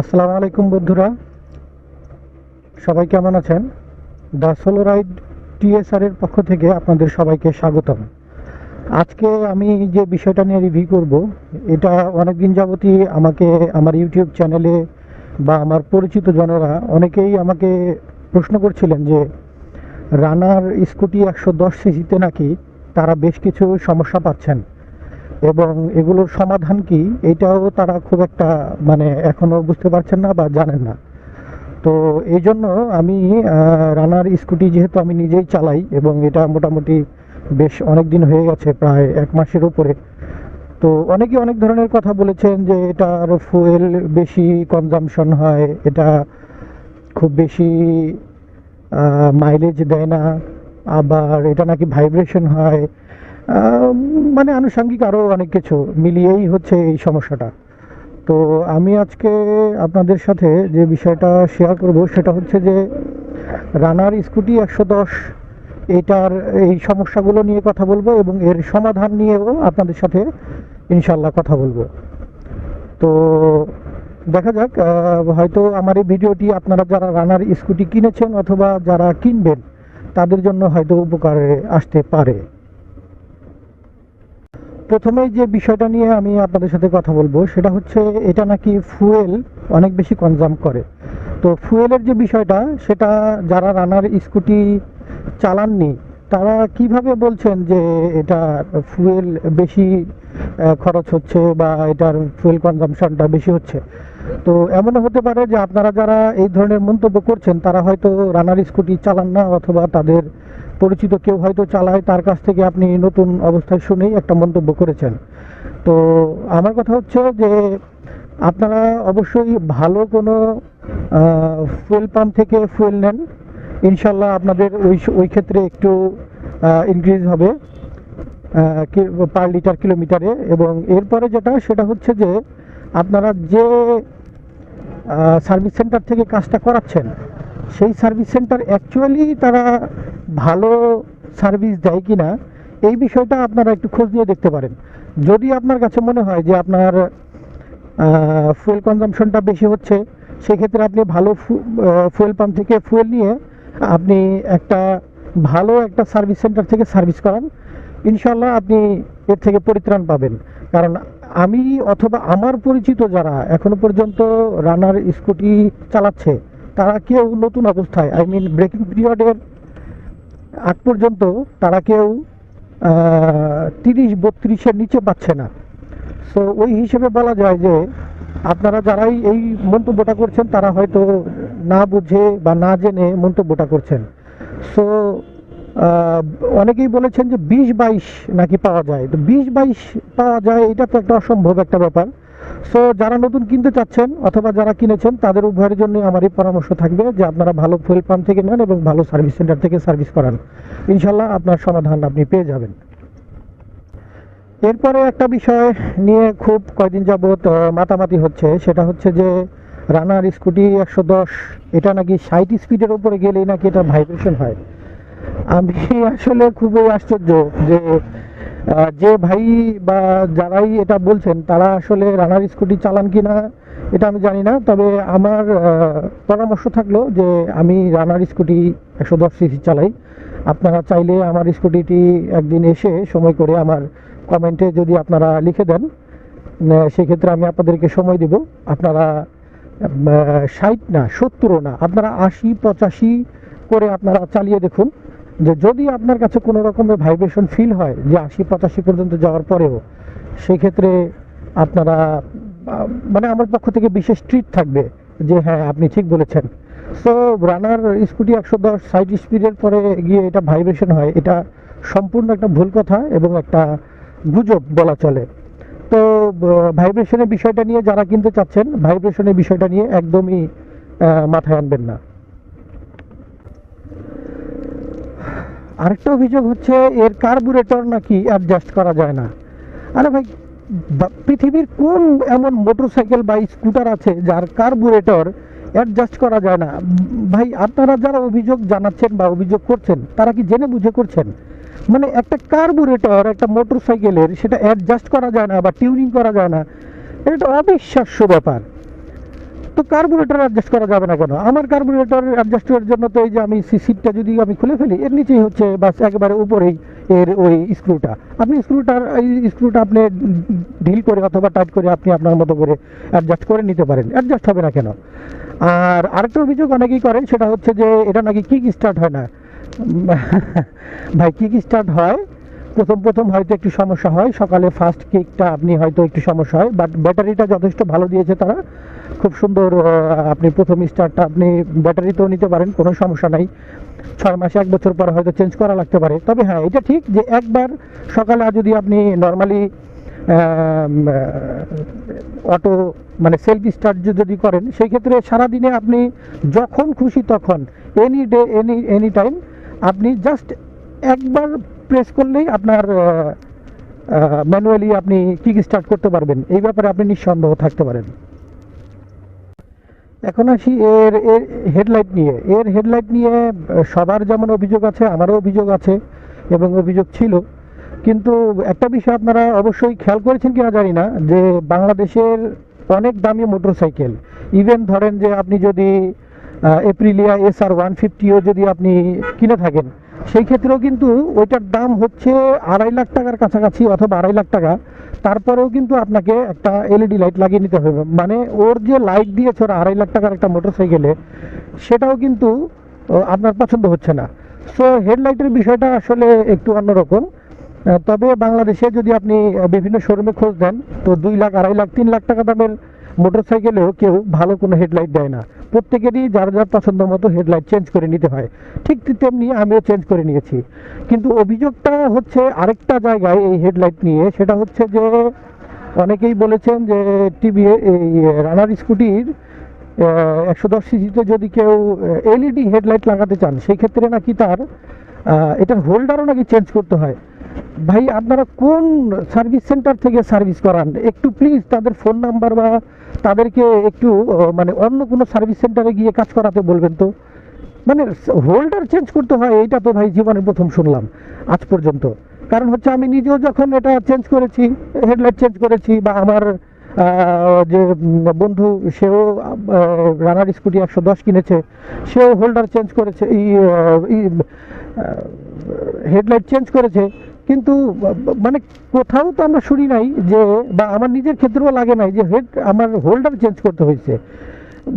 আসসালামু আলাইকুম বন্ধুরা। সবাই কেমন আছেন? দ্য সোলো রাইড টিএসআর এর পক্ষ থেকে আপনাদের সবাইকে স্বাগতম। আজকে আমি যে বিষয়টা নিয়ে রিভিউ করব, এটা অনেক দিন যাবতই আমাকে, আমার ইউটিউব চ্যানেলে বা আমার পরিচিত জনেরা অনেকেই আমাকে প্রশ্ন করছিলেন যে, রানার স্কুটি একশো দশ সিসিতে নাকি তারা বেশ কিছু সমস্যা পাচ্ছেন? এবং এগুলোর সমাধান কি? এটাও তারা খুব একটা মানে এখনও বুঝতে পারছেন না বা জানেন না। তো এই জন্য আমি রানার স্কুটি যেহেতু আমি নিজেই চালাই এবং এটা মোটামুটি বেশ অনেক দিন হয়ে গেছে, প্রায় এক মাসের উপরে। তো অনেকে অনেক ধরনের কথা বলেছেন যে এটার ফুয়েল বেশি কনজামশন হয়, এটা খুব বেশি মাইলেজ দেয় না। আবার এটা নাকি ভাইব্রেশন হয়। মানে আনুষঙ্গিক আরও অনেক কিছু মিলিয়েই হচ্ছে এই সমস্যাটা। তো আমি আজকে আপনাদের সাথে যে বিষয়টা শেয়ার করব, সেটা হচ্ছে যে রানার স্কুটি একশো দশ, এটার এই সমস্যাগুলো নিয়ে কথা বলব এবং এর সমাধান নিয়েও আপনাদের সাথে ইনশাল্লাহ কথা বলব। তো দেখা যাক হয়তো আমার এই ভিডিওটি আপনারা যারা রানার স্কুটি কিনেছেন অথবা যারা কিনবেন, তাদের জন্য হয়তো উপকারে আসতে পারে। প্রথমে যে বিষয়টা নিয়ে আমি আপনাদের সাথে কথা বলব, সেটা হচ্ছে এটা নাকি ফুয়েল অনেক বেশি কনজাম করে। তো ফুয়েলের যে বিষয়টা, সেটা যারা রানার স্কুটি চালাননি, তারা কীভাবে বলছেন যে এটা ফুয়েল বেশি খরচ হচ্ছে বা এটার ফুয়েল কনজামশনটা বেশি হচ্ছে? তো এমনও হতে পারে যে আপনারা যারা এই ধরনের মন্তব্য করছেন, তারা হয়তো রানার স্কুটি চালান না অথবা তাদের পরিচিত কেউ হয়তো চালায়, তার কাছ থেকে আপনি নতুন অবস্থায় শুনেই একটা মন্তব্য করেছেন। তো আমার কথা হচ্ছে যে আপনারা অবশ্যই ভালো কোনো ফুয়েল পাম্প থেকে ফুয়েল নেন। ইনশাল্লাহ আপনাদের ওই ওই ক্ষেত্রে একটু ইনক্রিজ হবে পার লিটার কিলোমিটারে এবং এরপরে যেটা, সেটা হচ্ছে যে আপনারা যে সার্ভিস সেন্টার থেকে কাজটা করাচ্ছেন সেই সার্ভিস সেন্টার অ্যাকচুয়ালি তারা ভালো সার্ভিস দেয় কি না এই বিষয়টা আপনারা একটু খোঁজ নিয়ে দেখতে পারেন। যদি আপনার কাছে মনে হয় যে আপনার ফুয়েল কনজামশনটা বেশি হচ্ছে, সেক্ষেত্রে আপনি ভালো ফুয়েল পাম্প থেকে ফুয়েল নিয়ে আপনি একটা ভালো একটা সার্ভিস সেন্টার থেকে সার্ভিস করান। ইনশাল্লাহ আপনি এর থেকে পরিত্রাণ পাবেন। কারণ আমি অথবা আমার পরিচিত যারা এখনও পর্যন্ত রানার স্কুটি চালাচ্ছে তারা কেউ নতুন অবস্থায় আই মিন ব্রেকিং পিরিয়ডের আগ পর্যন্ত তারা কেউ তিরিশ, বত্রিশের নিচে পাচ্ছে না। সো ওই হিসেবে বলা যায় যে, আপনারা যারাই এই মন্তব্যটা করছেন, তারা হয়তো না বুঝে বা না জেনে মন্তব্যটা করছেন। সো অনেকেই বলেছেন যে, বিশ, বাইশ নাকি পাওয়া যায়। তো বিশ, বাইশ পাওয়া যায়, এটা তো একটা অসম্ভব একটা ব্যাপার। সো যারা নতুন কিনতে চাচ্ছেন অথবা যারা কিনেছেন, তাদের উভয়ের জন্য আমার এই পরামর্শ থাকবে যে আপনারা ভালো ফুয়েল পাম্প থেকে নেন এবং ভালো সার্ভিস সেন্টার থেকে সার্ভিস করান। ইনশাল্লাহ আপনার সমাধান আপনি পেয়ে যাবেন। এরপরে একটা বিষয় নিয়ে খুব কয়দিন যাবৎ মাতামাতি হচ্ছে। সেটা হচ্ছে যে রানার স্কুটি একশো দশ, এটা নাকি ষাট স্পিডের উপরে গেলেই নাকি এটা ভাইব্রেশন হয়। আমি আসলে খুবই আশ্চর্য যে যে ভাই বা যারাই এটা বলছেন, তারা আসলে রানার স্কুটি চালান কি না এটা আমি জানি না। তবে আমার পরামর্শ থাকল যে আমি রানার স্কুটি একশো দশ সিসি চালাই। আপনারা চাইলে আমার স্কুটিটি একদিন এসে সময় করে আমার কমেন্টে যদি আপনারা লিখে দেন সেক্ষেত্রে আমি আপনাদেরকে সময় দিব। আপনারা ষাট না, সত্তরও না, আপনারা আশি, পঁচাশি করে আপনারা চালিয়ে দেখুন। যে যদি আপনার কাছে কোনো রকমের ভাইব্রেশন ফিল হয় যে আশি পঁচাশি পর্যন্ত যাওয়ার পরেও, সেক্ষেত্রে আপনারা মানে আমার পক্ষ থেকে বিশেষ ট্রিট থাকবে যে হ্যাঁ আপনি ঠিক বলেছেন। সো রানার স্কুটি একশো দশ সাইড স্পিডের পরে গিয়ে এটা ভাইব্রেশন হয়, এটা সম্পূর্ণ একটা ভুল কথা এবং একটা গুজব বলা চলে। তো ভাইব্রেশনের বিষয়টা নিয়ে যারা কিনতে চাচ্ছেন ভাইব্রেশনের বিষয়টা নিয়ে একদমই মাথায় আনবেন না। আরেকটা অভিযোগ হচ্ছে, এর কার্বুরেটর নাকি অ্যাডজাস্ট করা যায় না। আরে ভাই পৃথিবীর কোন এমন মোটরসাইকেল বা স্কুটার আছে যার কার্বুরেটর অ্যাডজাস্ট করা যায় না? ভাই, আপনারা যারা অভিযোগ জানাচ্ছেন বা অভিযোগ করছেন, তারা কি জেনে বুঝে করছেন? মানে একটা কার্বুরেটর একটা মোটরসাইকেলের সেটা অ্যাডজাস্ট করা যায় না বা টিউনিং করা যায় না? এটা অবিশ্বাস্য ব্যাপার। তো কার্বোরেটর অ্যাডজাস্ট করা যাবে না কেন? আমার কার্বোরেটর করার জন্য তো এই যে আমি সিটটা যদি আমি খুলে ফেলি, এর নিচেই হচ্ছে বাস একেবারে উপরেই এর ওই স্ক্রুটা আপনি স্ক্রুটার এই স্ক্রুটা আপনি ঢিল করে অথবা টাইট করে আপনি আপনার মতো করে অ্যাডজাস্ট করে নিতে পারেন। অ্যাডজাস্ট হবে না কেন? আর আরেকটা অভিযোগ অনেকেই করেন, সেটা হচ্ছে যে এটা নাকি কিক স্টার্ট হয় না। ভাই কিক স্টার্ট হয়, প্রথম প্রথম হয়তো একটু সমস্যা হয়, সকালে ফার্স্ট কিকটা আপনি হয়তো একটু সমস্যা হয় বাট ব্যাটারিটা যথেষ্ট ভালো দিয়েছে তারা। খুব সুন্দর আপনি প্রথম স্টার্টটা আপনি ব্যাটারিতেও নিতে পারেন, কোনো সমস্যা নাই। ছয় মাস, এক বছর পর হয়তো চেঞ্জ করা লাগতে পারে। তবে হ্যাঁ এটা ঠিক যে একবার সকালে যদি আপনি নর্মালি অটো মানে সেলফ স্টার্ট যদি করেন, সেই ক্ষেত্রে সারাদিনে আপনি যখন খুশি তখন any day any any time আপনি জাস্ট একবার প্রেস করলেই আপনার ম্যানুয়ালি আপনি কিক স্টার্ট করতে পারবেন। এই ব্যাপারে আপনি নিঃসন্দেহ থাকতে পারেন। এখন আসি এর এর হেডলাইট নিয়ে। এর হেডলাইট নিয়ে সবার যেমন অভিযোগ আছে, আমারও অভিযোগ আছে এবং অভিযোগ ছিল। কিন্তু একটা বিষয় আপনারা অবশ্যই খেয়াল করেছেন কিনা জানি না, যে বাংলাদেশের অনেক দামি মোটরসাইকেল। ইভেন ধরেন যে আপনি যদি এপ্রিলিয়া এস আর ওয়ান ফিফটিও যদি আপনি কিনে থাকেন, সেই ক্ষেত্রেও কিন্তু ওইটার দাম হচ্ছে আড়াই লাখ টাকার কাছাকাছি অথবা আড়াই লাখ টাকা। তারপরেও কিন্তু আপনাকে একটা এলইডি লাইট লাগিয়ে নিতে হবে। মানে ওর যে লাইট দিয়েছে, ওরা আড়াই লাখ টাকার একটা মোটর মোটরসাইকেলে সেটাও কিন্তু আপনার পছন্দ হচ্ছে না। সো হেডলাইটের বিষয়টা আসলে একটু অন্যরকম। তবে বাংলাদেশে যদি আপনি বিভিন্ন শোরুমে খোঁজ দেন, তো দুই লাখ, আড়াই লাখ, তিন লাখ টাকা দামের মোটরসাইকেলেও কেউ ভালো কোনো হেডলাইট দেয় না। প্রত্যেকেরই যার যার পছন্দ মতো হেডলাইট চেঞ্জ করে নিতে হয়। ঠিক তেমনি আমিও চেঞ্জ করে নিয়েছি। কিন্তু অভিযোগটা হচ্ছে আরেকটা জায়গায় এই হেডলাইট নিয়ে। সেটা হচ্ছে যে অনেকেই বলেছেন যে টিভি এই রানার স্কুটির একশো দশ সিজিতে যদি কেউ এলইডি হেডলাইট লাগাতে চান, সেই ক্ষেত্রে নাকি তার এটার হোল্ডারও নাকি চেঞ্জ করতে হয়। ভাই, আপনারা কোন সার্ভিস সেন্টার থেকে সার্ভিস করান? একটু প্লিজ তাদের ফোন নাম্বার বা তাদেরকে একটু মানে অন্য কোনো সার্ভিস সেন্টারে গিয়ে কাজ করাতে বলবেন তো? মানে হোল্ডার চেঞ্জ করতে হয়, এইটা তো ভাই জীবনে প্রথম শুনলাম আজ পর্যন্ত। কারণ হচ্ছে আমি নিজেও যখন এটা চেঞ্জ করেছি হেডলাইট চেঞ্জ করেছি বা আমার যে বন্ধু, সেও রানার স্কুটি একশো দশ কিনেছে, সেও হোল্ডার চেঞ্জ করেছে এই হেডলাইট চেঞ্জ করেছে। কিন্তু মানে কোথাও তো আমরা শুনি নাই যে, বা আমার নিজের ক্ষেত্রেও লাগে নাই যে, হেড, আমার হোল্ডার চেঞ্জ করতে হয়েছে।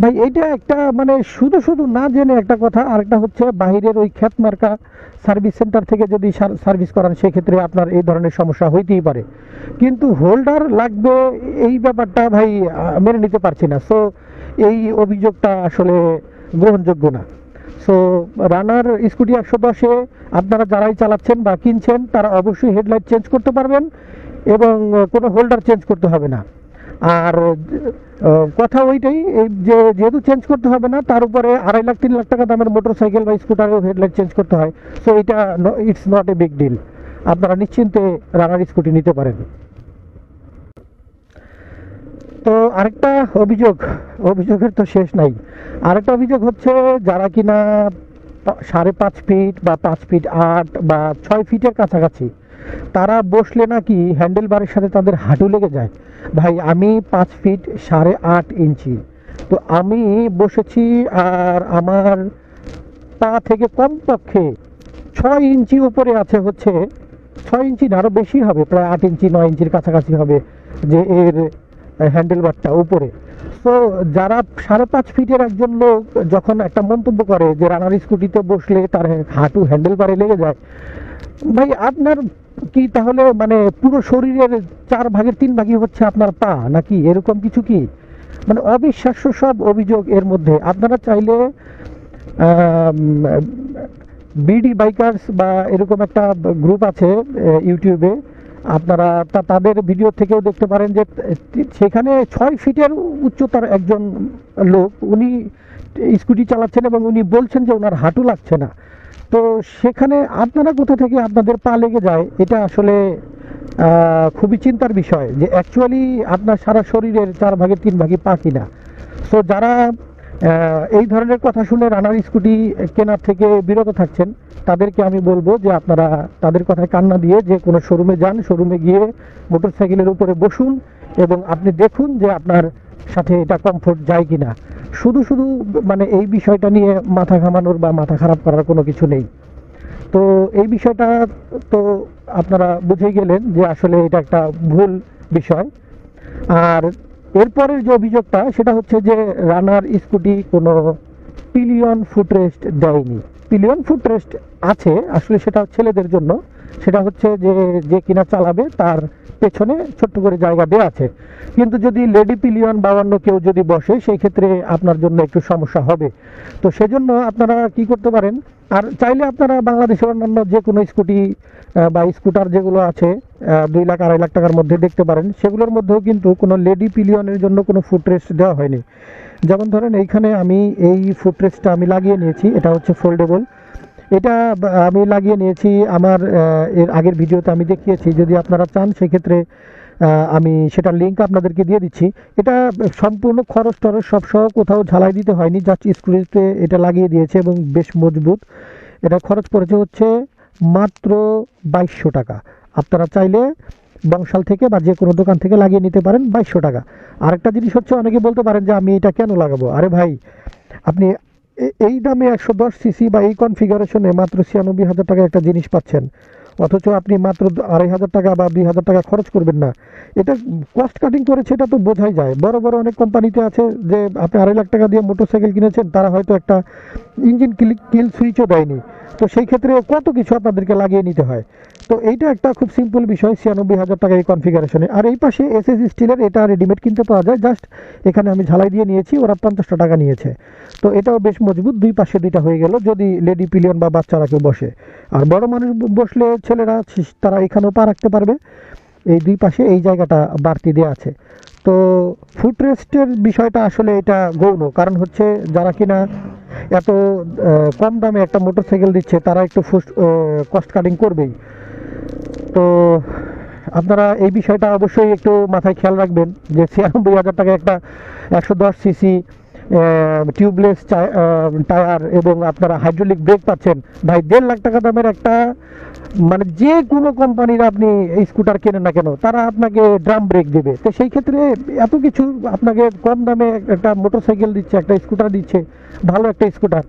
ভাই এটা একটা মানে শুধু শুধু না জেনে একটা কথা আর একটা হচ্ছে বাহিরের ওই খ্যাত মার্কা সার্ভিস সেন্টার থেকে যদি সার্ভিস করান, সেক্ষেত্রে আপনার এই ধরনের সমস্যা হইতেই পারে। কিন্তু হোল্ডার লাগবে, এই ব্যাপারটা ভাই মেনে নিতে পারছি না। সো এই অভিযোগটা আসলে গ্রহণযোগ্য না। সো রানার স্কুটি একশো দশে আপনারা যারাই চালাচ্ছেন বা কিনছেন, তারা অবশ্যই হেডলাইট চেঞ্জ করতে পারবেন এবং কোনো হোল্ডার চেঞ্জ করতে হবে না। আর কথা ওইটাই যে যেহেতু চেঞ্জ করতে হবে না, তার উপরে আড়াই লাখ, তিন লাখ টাকা দামের মোটর সাইকেল বা স্কুটারেও হেডলাইট চেঞ্জ করতে হয়। সো এটা it's not a big deal আপনারা নিশ্চিন্তে রানার স্কুটি নিতে পারেন। তো আরেকটা অভিযোগ, অভিযোগের তো শেষ নাই। আরেকটা অভিযোগ হচ্ছে যারা কিনা সাড়ে পাঁচ ফিট বা পাঁচ ফিট আট বা ছয় ফিটের কাছাকাছি, তারা বসলে নাকি হ্যান্ডেল বারের সাথে তাদের হাঁটু লেগে যায়। ভাই, আমি পাঁচ ফিট সাড়ে আট ইঞ্চি, তো আমি বসেছি আর আমার পা থেকে কমপক্ষে ছয় ইঞ্চি উপরে আছে হচ্ছে, ছয় ইঞ্চি আরও বেশি হবে, প্রায় আট ইঞ্চি, নয় ইঞ্চির কাছাকাছি হবে যে এর হ্যান্ডেল বারটা উপরে। তো যারা সাড়ে পাঁচ ফিটের একজন লোক যখন একটা মন্তব্য করে যে রানার স্কুটিতে বসলে তার হাঁটু হ্যান্ডেল বারে লেগে যায়, ভাই আপনার কি তাহলে মানে পুরো শরীরের চার ভাগের তিন ভাগই হচ্ছে আপনার পা নাকি? এরকম কিছু কি? মানে অবিশ্বাস্য সব অভিযোগ এর মধ্যে। আপনারা চাইলে বিডি বাইকার্স বা এরকম একটা গ্রুপ আছে ইউটিউবে আপনারা তাদের ভিডিও থেকেও দেখতে পারেন যে, সেখানে ছয় ফিটের উচ্চতার একজন লোক, উনি স্কুটি চালাচ্ছেন এবং উনি বলছেন যে ওনার হাঁটু লাগছে না। তো সেখানে আপনারা কোথা থেকে আপনাদের পা লেগে যায়? এটা আসলে খুবই চিন্তার বিষয় যে অ্যাকচুয়ালি আপনার সারা শরীরের চার ভাগে তিন ভাগে পা কিনা। সো যারা এই ধরনের কথা শুনে রানার স্কুটি কেনার থেকে বিরত থাকছেন। তাদেরকে আমি বলব যে আপনারা তাদের কথায় কান্না দিয়ে যে কোনো শোরুমে যান, শোরুমে গিয়ে মোটরসাইকেলের উপরে বসুন এবং আপনি দেখুন যে আপনার সাথে এটা কমফোর্ট যায় কিনা। শুধু শুধু মানে এই বিষয়টা নিয়ে মাথা ঘামানোর বা মাথা খারাপ করার কোনো কিছু নেই। তো এই বিষয়টা তো আপনারা বুঝে গেলেন যে আসলে এটা একটা ভুল বিষয়। আর এরপরের যে অভিযোগটা, সেটা হচ্ছে যে রানার স্কুটি কোনো পিলিয়ন ফুটরেস্ট দেয়নি। পিলিয়ন ফুটরেস্ট আছে, আসলে সেটা ছেলেদের জন্য। সেটা হচ্ছে যে যে কিনা চালাবে, তার পেছনে ছোট্ট করে জায়গা দেওয়া আছে। কিন্তু যদি লেডি পিলিয়ন বা অন্য কেউ যদি বসে, সেই ক্ষেত্রে আপনার জন্য একটু সমস্যা হবে। তো সেজন্য আপনারা কি করতে পারেন? আর চাইলে আপনারা বাংলাদেশের অন্যান্য যে কোনো স্কুটি বা স্কুটার যেগুলো আছে দুই লাখ, আড়াই লাখ টাকার মধ্যে দেখতে পারেন। সেগুলোর মধ্যেও কিন্তু কোনো লেডি পিলিয়নের জন্য কোনো ফুটরেস্ট দেওয়া হয়নি। যেমন ধরেন, এইখানে আমি এই ফুটরেস্টটা আমি লাগিয়ে নিয়েছি। এটা হচ্ছে ফোল্ডেবল। এটা আমি লাগিয়ে নিয়েছি আমার এর আগের ভিডিওতে আমি দেখিয়েছি, যদি আপনারা চান সেক্ষেত্রে আমি সেটার লিঙ্ক আপনাদেরকে দিয়ে দিচ্ছি। এটা সম্পূর্ণ খরচ টরচ সব সহ কোথাও ঝালাই দিতে হয়নি জাস্ট স্ক্রুতে এটা লাগিয়ে দিয়েছে এবং বেশ মজবুত। এটা খরচ পড়েছে হচ্ছে মাত্র বাইশশো টাকা। আপনারা চাইলে বংশাল থেকে বা যে কোনো দোকান থেকে লাগিয়ে নিতে পারেন বাইশশো টাকা। আরেকটা জিনিস হচ্ছে, অনেকে বলতে পারেন যে আমি এটা কেন লাগাবো? আরে ভাই, আপনি এই দামে একশো দশ সিসি বা এই কনফিগারেশনে মাত্র ছিয়ানব্বই হাজার টাকা একটা জিনিস পাচ্ছেন। অথচ আপনি মাত্র আড়াই হাজার টাকা বা দুই হাজার টাকা খরচ করবেন না। এটা কস্ট কাটিং করেছে এটা তো বোঝাই যায়। বড় বড় অনেক কোম্পানিতে আছে যে আপনি আড়াই লাখ টাকা দিয়ে মোটরসাইকেল কিনেছেন, তারা হয়তো একটা ইঞ্জিন কিল সুইচও দেয়নি। তো সেই ক্ষেত্রে কত কিছু আপনাদেরকে লাগিয়ে নিতে হয়। তো এইটা একটা খুব সিম্পল বিষয়, ছিয়ানব্বই হাজার টাকা এই কনফিগারেশনে আর এই পাশে এস এস স্টিলের এটা রেডিমেড কিনতে পাওয়া যায়। জাস্ট এখানে আমি ঝালাই দিয়ে নিয়েছি, ওরা পঞ্চাশটা টাকা নিয়েছে। তো এটাও বেশ মজবুত, দুই পাশে দুইটা হয়ে গেল, যদি লেডি পিলিয়ন বা বাচ্চারা কেউ বসে। আর বড় মানুষ বসলে ছেলেরা তারা এখানেও পা রাখতে পারবে। এই দুই পাশে এই জায়গাটা বাড়তি দেওয়া আছে। তো ফুটরেস্টের বিষয়টা আসলে এটা গৌণ। কারণ হচ্ছে যারা কিনা এত কম দামে একটা মোটরসাইকেল দিচ্ছে, তারা একটু কস্ট কাটিং করবেই। তো আপনারা এই বিষয়টা অবশ্যই একটু মাথায় খেয়াল রাখবেন যে ছিয়ানব্বই হাজার টাকা একটা একশো দশ সিসি টিউবলেস টায়ার এবং আপনারা হাইড্রোলিক ব্রেক পাচ্ছেন। ভাই, দেড় লাখ টাকা দামের একটা মানে যে কোনো কোম্পানির আপনি স্কুটার কেনেন না কেন, তারা আপনাকে ড্রাম ব্রেক দেবে। তো সেই ক্ষেত্রে এত কিছু আপনাকে কম দামে একটা মোটরসাইকেল দিচ্ছে, একটা স্কুটার দিচ্ছে, ভালো একটা স্কুটার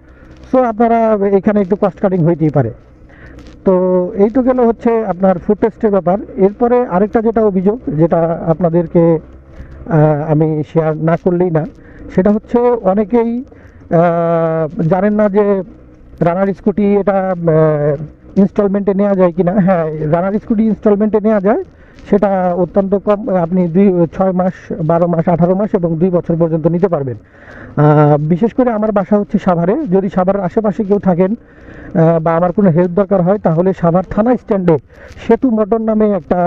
সো আপনারা এখানে একটু কস্ট কাটিং হইতেই পারে। তো এই তো গেল হচ্ছে আপনার ফুড টেস্টের ব্যাপার। এরপরে আরেকটা যেটা অভিযোগ, যেটা আপনাদেরকে আমি শেয়ার না করলেই না সেটা হচ্ছে অনেকেই জানেন না যে রানার স্কুটি এটা ইনস্টলমেন্টে নেওয়া যায় কি না হ্যাঁ রানার স্কুটি ইনস্টলমেন্টে নেওয়া যায়। সেটা অত্যন্ত কম, আপনি দুই, ছয় মাস, বারো মাস, আঠারো মাস এবং দুই বছর পর্যন্ত নিতে পারবেন। বিশেষ করে আমার বাসা হচ্ছে সাভারে। যদি সাভারের আশেপাশে কেউ থাকেন বা আমার কোনো হেল্প দরকার হয়, তাহলে সাভার থানা স্ট্যান্ডে সেতু মোটর নামে একটা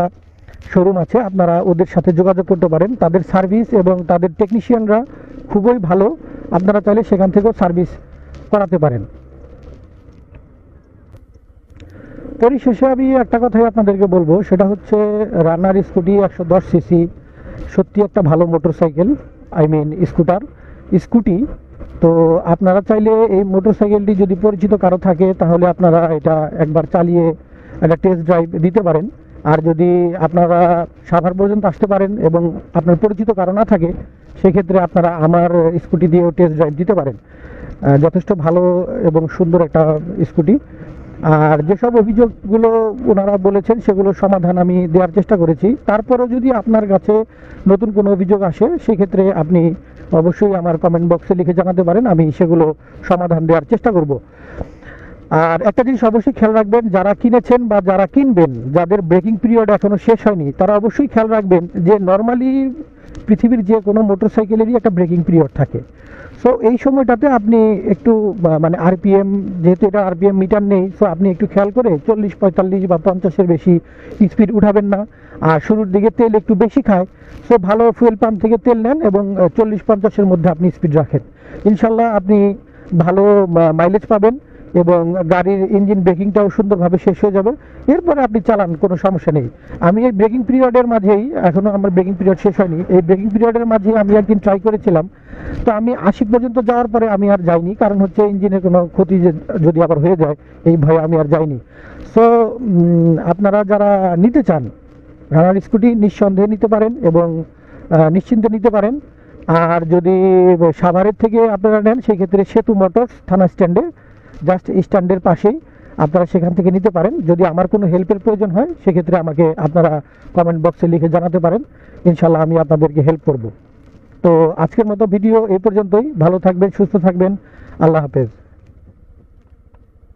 শোরুম আছে, আপনারা ওদের সাথে যোগাযোগ করতে পারেন। তাদের সার্ভিস এবং তাদের টেকনিশিয়ানরা খুবই ভালো। আপনারা চাইলে সেখান থেকেও সার্ভিস করাতে পারেন। পরিশেষে আমি একটা কথাই আপনাদেরকে বলব, সেটা হচ্ছে রানার স্কুটি একশো দশ সিসি, সত্যি একটা ভালো motorcycle, I mean scooter. Scooty, তো আপনারা চাইলে এই মোটরসাইকেলটি যদি পরিচিত কারও থাকে, তাহলে আপনারা এটা একবার চালিয়ে একটা টেস্ট ড্রাইভ দিতে পারেন। আর যদি আপনারা সাভার পর্যন্ত আসতে পারেন এবং আপনার পরিচিত কারও না থাকে, সেক্ষেত্রে আপনারা আমার স্কুটি দিয়েও টেস্ট ড্রাইভ দিতে পারেন। যথেষ্ট ভালো এবং সুন্দর একটা স্কুটি। আর যেসব অভিযোগগুলো ওনারা বলেছেন, সেগুলো সমাধান আমি দেওয়ার চেষ্টা করেছি। তারপরেও যদি আপনার কাছে নতুন কোনো অভিযোগ আসে, সেক্ষেত্রে আপনি অবশ্যই আমার কমেন্ট বক্সে লিখে জানাতে পারেন। আমি সেগুলো সমাধান দেওয়ার চেষ্টা করব। আর একটা জিনিস অবশ্যই খেয়াল রাখবেন, যারা কিনেছেন বা যারা কিনবেন, যাদের ব্রেকিং পিরিয়ড এখনও শেষ হয়নি, তারা অবশ্যই খেয়াল রাখবেন যে নর্মালি পৃথিবীর যে কোনো মোটরসাইকেলেরই একটা ব্রেকিং পিরিয়ড থাকে। সো এই সময়টাতে আপনি একটু মানে আরপিএম যেহেতু এটা আরপিএম মিটার নেই সো আপনি একটু খেয়াল করে চল্লিশ, পঁয়তাল্লিশ বা পঞ্চাশের বেশি স্পিড উঠাবেন না। আর শুরুর দিকে তেল একটু বেশি খায় সো ভালো ফুয়েল পাম্প থেকে তেল নেন এবং চল্লিশ, পঞ্চাশের মধ্যে আপনি স্পিড রাখেন। ইনশাল্লাহ আপনি ভালো মাইলেজ পাবেন। এবং গাড়ির ইঞ্জিন ব্রেকিংটাও সুন্দরভাবে শেষ হয়ে যাবে। এরপরে আপনি চালান, কোনো সমস্যা নেই। আমি এই ব্রেকিং পিরিয়ডের মাঝেই এখনও আমার ব্রেকিং পিরিয়ড শেষ হয়নি, এই ব্রেকিং পিরিয়ডের মাঝেই আমি একদিন ট্রাই করেছিলাম। তো আমি আশি পর্যন্ত যাওয়ার পরে আমি আর যাইনি, কারণ হচ্ছে ইঞ্জিনের কোনো ক্ষতি যদি আবার হয়ে যায়, এই ভয়ে আমি আর যাইনি। সো আপনারা যারা নিতে চান, রানার স্কুটি নিঃসন্দেহে নিতে পারেন এবং নিশ্চিন্তে নিতে পারেন। আর যদি সাভারের থেকে আপনারা নেন, সেই ক্ষেত্রে সেতু মোটরস থানা স্ট্যান্ডে জাস্ট স্ট্যান্ডের পাশেই আপনারা সেখান থেকে নিতে পারেন। যদি আমার কোনো হেল্পের প্রয়োজন হয়, সেক্ষেত্রে আমাকে আপনারা কমেন্ট বক্সে লিখে জানাতে পারেন। ইনশাল্লাহ আমি আপনাদেরকে হেল্প করব। তো আজকের মতো ভিডিও এ পর্যন্তই। ভালো থাকবেন, সুস্থ থাকবেন। আল্লাহ হাফেজ।